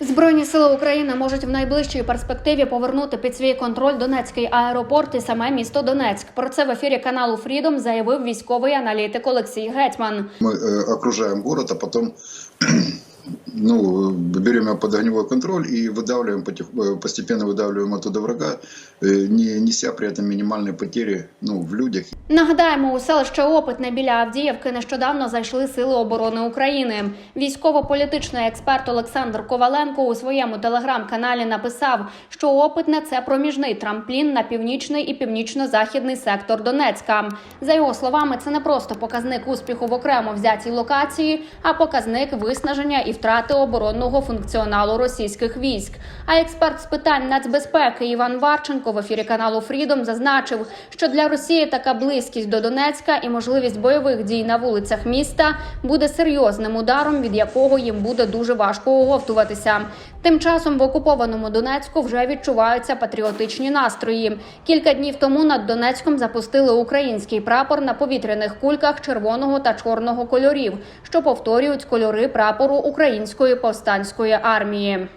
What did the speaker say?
Збройні сили України можуть в найближчій перспективі повернути під свій контроль Донецький аеропорт і саме місто Донецьк. Про це в ефірі каналу Фрідом заявив військовий аналітик Олексій Гетьман. Ми е, окружаємо город, а потом ну, берем его под огневой контроль и выдавливаем, потих- э, постепенно выдавливаем оттуда врага, э, не неся при этом минимальные потери ну, в людях. Нагадаємо, у селище Опитне біля Авдіївки нещодавно зайшли сили оборони України. Військово-політичний експерт Олександр Коваленко у своєму телеграм-каналі написав, що Опитне це проміжний трамплін на північний і північно-західний сектор Донецька. За його словами, це не просто показник успіху в окремо взятій локації, а показник виснаження і втрати оборонного функціоналу російських військ. А експерт з питань нацбезпеки Іван Варченко в ефірі каналу Фрідом зазначив, що для Росії така близькість до Донецька і можливість бойових дій на вулицях міста буде серйозним ударом, від якого їм буде дуже важко оговтуватися. Тим часом в окупованому Донецьку вже відчуваються патріотичні настрої. Кілька днів тому над Донецьком запустили український прапор на повітряних кульках червоного та чорного кольорів, що повторюють кольори прапору української повстанської армії.